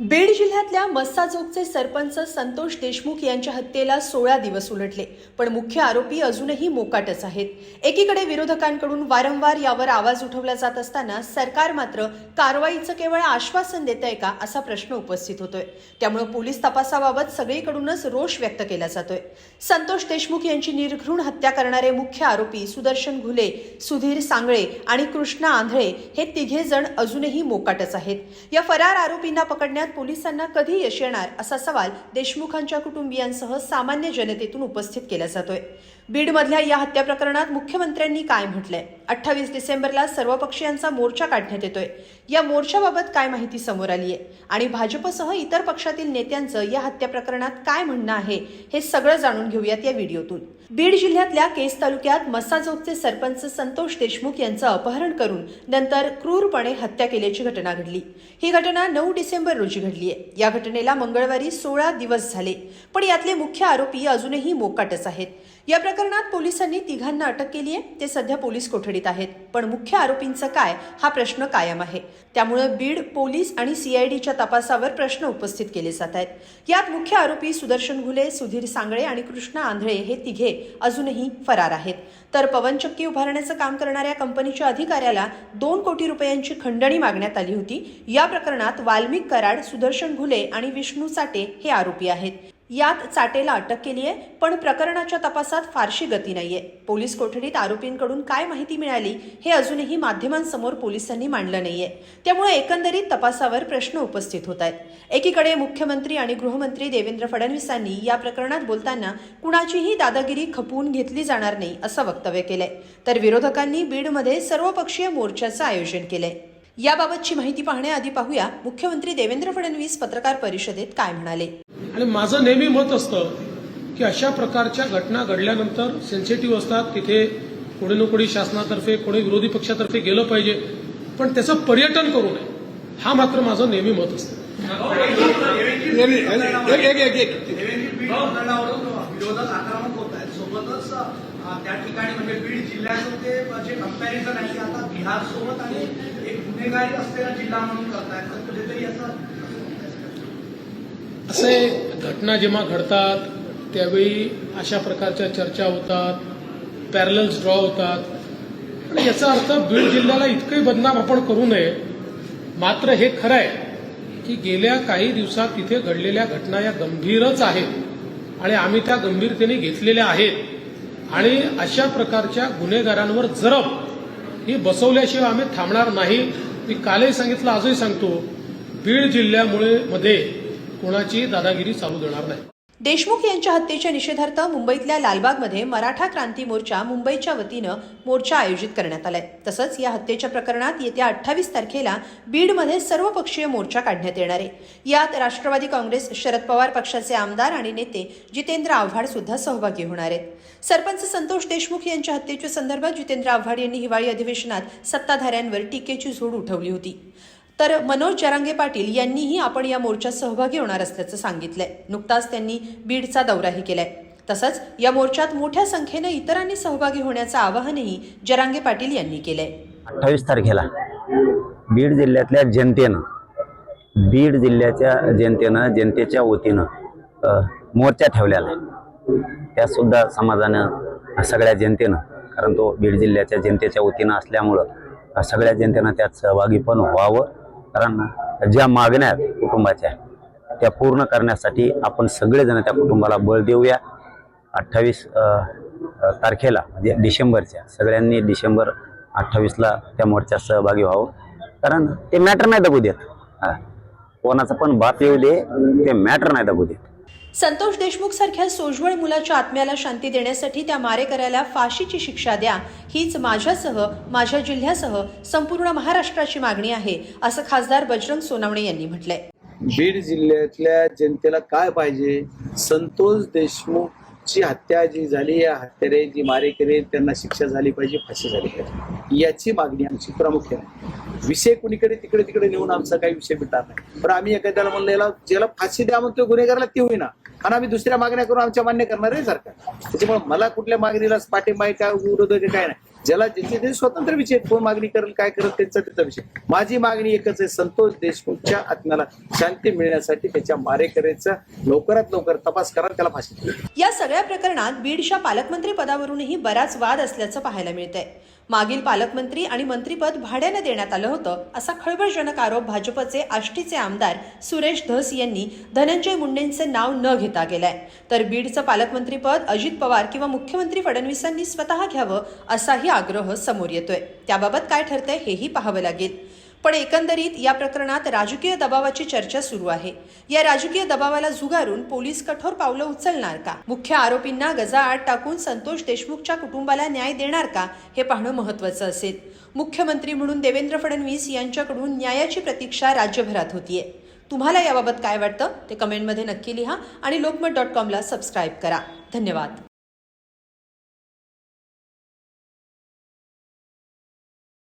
बीड जिल्ह्यातल्या मस्साजोगचे सरपंच संतोष देशमुख यांच्या हत्येला सोळा दिवस उलटले. पण मुख्य आरोपी अजूनही मोकाटच आहेत. एकीकडे विरोधकांकडून वारंवार यावर आवाज उठवला जात असताना सरकार मात्र कारवाईचं केवळ आश्वासन देत आहे का असा प्रश्न उपस्थित होतोय. त्यामुळे पोलीस तपासाबाबत सगळीकडूनच रोष व्यक्त केला जातोय. संतोष देशमुख यांची निर्घृण हत्या करणारे मुख्य आरोपी सुदर्शन घुले सुधीर सांगळे आणि कृष्णा आंधळे हे तिघे जण अजूनही मोकाटच आहेत. या फरार आरोपींना पकडण्यात पोलिसांना कधी यश येणार असा सवाल देशमुखांच्या कुटुंबियांसह सामान्य जनतेतून उपस्थित केला जातोय. बीडमधल्या या हत्या प्रकरणात मुख्यमंत्र्यांनी काय म्हटलंय? अठ्ठावीस डिसेंबरला सर्वपक्षीयांचा मोर्चा काढण्यात येतोय. या मोर्चाबाबत काय माहिती समोर आली आहे आणि भाजपसह इतर पक्षातील नेत्यांचं या हत्या प्रकरणात काय म्हणणं आहे हे सगळं जाणून घेऊयात या व्हिडिओतून. बीड जिल्ह्यातल्या केस तालुक्यात मस्साजोगचे सरपंच संतोष देशमुख यांचं अपहरण करून नंतर क्रूरपणे हत्या केल्याची घटना घडली. ही घटना नऊ डिसेंबर रोजी घडली आहे या घटनेला मंगळवारी सोळा दिवस झाले. पण यातले मुख्य आरोपी अजूनही मोकाटच आहेत. या प्रकरणात पोलिसांनी तिघांना अटक केली आहे. ते सध्या पोलीस कोठडीत आहेत. पण मुख्य आरोपींचं काय? हा प्रश्न कायम आहे. त्यामुळे बीड पोलीस आणि सीआयडीच्या तपासावर प्रश्न उपस्थित केले जात आहेत. यात मुख्य आरोपी सुदर्शन घुले सुधीर सांगळे आणि कृष्णा आंधळे हे तिघे अजूनही फरार आहेत. तर पवनचक्की उभारण्याचं काम करणाऱ्या कंपनीच्या अधिकाऱ्याला दोन कोटी रुपयांची खंडणी मागण्यात आली होती. या प्रकरणात वाल्मिक कराड सुदर्शन घुले आणि विष्णू चाटे हे आरोपी आहेत. यात चाटेला अटक केली आहे पण प्रकरणाच्या तपासात फारशी गती नाहीये. पोलीस कोठडीत आरोपींकडून काय माहिती मिळाली हे अजूनही माध्यमांसमोर पोलिसांनी मांडलं नाहीये. त्यामुळे एकंदरीत तपासावर प्रश्न उपस्थित होत आहेत. एकीकडे मुख्यमंत्री आणि गृहमंत्री देवेंद्र फडणवीसांनी या प्रकरणात बोलताना कुणाचीही दादागिरी खपवून घेतली जाणार नाही असं वक्तव्य केलंय. तर विरोधकांनी बीडमध्ये सर्वपक्षीय मोर्चाचं आयोजन केलंय. याबाबतची माहिती पाहण्याआधी पाहूया. मुख्यमंत्री देवेंद्र फडणवीस पत्रकार परिषदेत काय म्हणाले? आणि माझं नेहमी मत असतं की अशा प्रकारच्या घटना घडल्यानंतर सेन्सिटिव्ह असतात. तिथे कोणी ना कोणी शासनातर्फे कोणी विरोधी पक्षातर्फे गेलं पाहिजे. पण त्याचं पर्यटन करू नये. हा मात्र माझं नेहमी मत असतं. एक एक एक एक. बीड मंडळावरून विरोधक आक्रमक होत आहेत. सोबतच अ, त्या ठिकाणी म्हणजे बीड जिल्ह्याचं ते जे कंपॅरिझन आहे आता बिहार सोबत आणि गुन्हेगारी असलेला जिल्हा म्हणून करतायत तर कुठेतरी असं असे घटना जेव्हा घडतात त्यावेळी अशा प्रकारच्या चर्चा होतात पॅरलल्स ड्रॉ होतात. आणि याचा अर्थ बीड जिल्ह्याला इतकंही बदनाम आपण करू नये. मात्र हे खरं आहे की गेल्या काही दिवसात तिथे घडलेल्या घटना या गंभीरच आहेत. आणि आम्ही त्या गंभीरतेने घेतलेल्या आहेत. आणि अशा प्रकारच्या गुन्हेगारांवर जरब ही बसवल्याशिवाय आम्ही थांबणार नाही. मी कालही सांगितलं आजही सांगतो बीड जिल्ह्यामुळे मध्ये कोणाची दादागिरी चालू देणार नाही. देशमुख यांच्या हत्येच्या निषेधार्थ मुंबईतल्या लालबागमध्ये मराठा क्रांती मोर्चा मुंबईच्या वतीनं मोर्चा आयोजित करण्यात आलाय. तसंच या हत्येच्या प्रकरणात येत्या अठ्ठावीस तारखेला बीडमध्ये सर्वपक्षीय मोर्चा काढण्यात येणार आहे. यात राष्ट्रवादी काँग्रेस शरद पवार पक्षाचे आमदार आणि नेते जितेंद्र आव्हाड सुद्धा सहभागी होणार आहेत. सरपंच संतोष देशमुख यांच्या हत्येच्या संदर्भात जितेंद्र आव्हाड यांनी हिवाळी अधिवेशनात सत्ताधाऱ्यांवर टीकेची झोड उठवली होती. तर मनोज जरांगे पाटील यांनीही आपण या मोर्चात सहभागी होणार असल्याचं सांगितलंय. नुकताच त्यांनी बीडचा दौराही केलाय. तसंच या मोर्चात मोठ्या संख्येनं इतरांनी सहभागी होण्याचं आवाहनही जरांगे पाटील यांनी केलंय. अठ्ठावीस तारखेला बीड जिल्ह्यातल्या जनतेनं बीड जिल्ह्याच्या जनतेनं जनतेच्या वतीनं मोर्चा ठेवलेला आहे. त्यासुद्धा समाजानं सगळ्या जनतेनं कारण तो बीड जिल्ह्याच्या जनतेच्या वतीनं असल्यामुळं सगळ्या जनतेनं त्यात सहभागी पण व्हावं. कारण ज्या मागण्या आहेत कुटुंबाच्या त्या पूर्ण करण्यासाठी आपण सगळेजण त्या कुटुंबाला बळ देऊया. अठ्ठावीस तारखेला म्हणजे डिसेंबरच्या सगळ्यांनी डिसेंबर अठ्ठावीसला त्या मोर्चात सहभागी व्हावं. कारण ते मॅटर नाही दबू देत. कोणाचं पण बाप येऊ दे ते मॅटर नाही दबू देत. संतोष देशमुख सारख्या सोज्वळ मुलाच्या आत्म्याला शांती देण्यासाठी त्या मारेकऱ्याला फाशीची शिक्षा द्या हीच माझ्यासह माझ्या जिल्ह्यासह संपूर्ण महाराष्ट्राची मागणी आहे असं खासदार बजरंग सोनावणे यांनी म्हटलंय. बीड जिल्ह्यातल्या जनतेला काय पाहिजे? संतोष देशमुख जी हत्या जी झाली या हत्यारे जी मारेकरी आहेत, त्यांना शिक्षा झाली पाहिजे फाशी झाली पाहिजे. याची मागणी आमची प्रामुख्याने आहे. विषय कुणीकडे तिकडे तिकडे नेऊन आमचा काही विषय मिटणार नाही. पण आम्ही एखाद्याला म्हणलं याला ज्याला फाशी द्या म्हणतो गुन्हेगारला ती होईना. आणि आम्ही दुसऱ्या मागण्या करून आमच्या मान्य करणार आहे सरकार. त्याच्यामुळे मला कुठल्या मागणीला पाठिंबा आहे काय विरोध काय नाही. ज्याला ज्याचे ते स्वतंत्र विषय कोण मागणी करेल काय करेल त्यांचा त्याचा विषय. माझी मागणी एकच आहे संतोष देशमुखच्या आत्म्याला शांती मिळण्यासाठी त्याच्या मारेकऱ्याचा लवकरात लवकर तपास करा त्याला फाशी. या सगळ्या प्रकरणात बीडच्या पालकमंत्री पदावरूनही बराच वाद असल्याचं पाहायला मिळतंय. मागील पालकमंत्री आणि मंत्रीपद भाड्यानं देण्यात आलं होतं असा खळबळजनक आरोप भाजपचे आष्टीचे आमदार सुरेश धस यांनी धनंजय मुंडेंचे नाव न घेता केलाय. तर बीडचं पालकमंत्रीपद अजित पवार किंवा मुख्यमंत्री फडणवीसांनी स्वतः घ्यावं असाही आग्रह समोर येतोय. त्याबाबत काय ठरतंय हेही पाहावं लागेल. पण एकंदरीत या प्रकरणात राजकीय दबावाची चर्चा सुरू आहे. या राजकीय दबावाला झुगारून पोलीस कठोर पावलं उचलणार का? मुख्य आरोपींना गजा आड टाकून संतोष देशमुखच्या कुटुंबाला न्याय देणार का? हे पाहणं महत्वाचं असेल. मुख्यमंत्री म्हणून देवेंद्र फडणवीस यांच्याकडून न्यायाची प्रतीक्षा राज्यभरात होतीये. तुम्हाला याबाबत काय वाटतं? ते कमेंटमध्ये नक्की लिहा आणि लोकमत डॉट कॉमला सबस्क्राईब करा. धन्यवाद.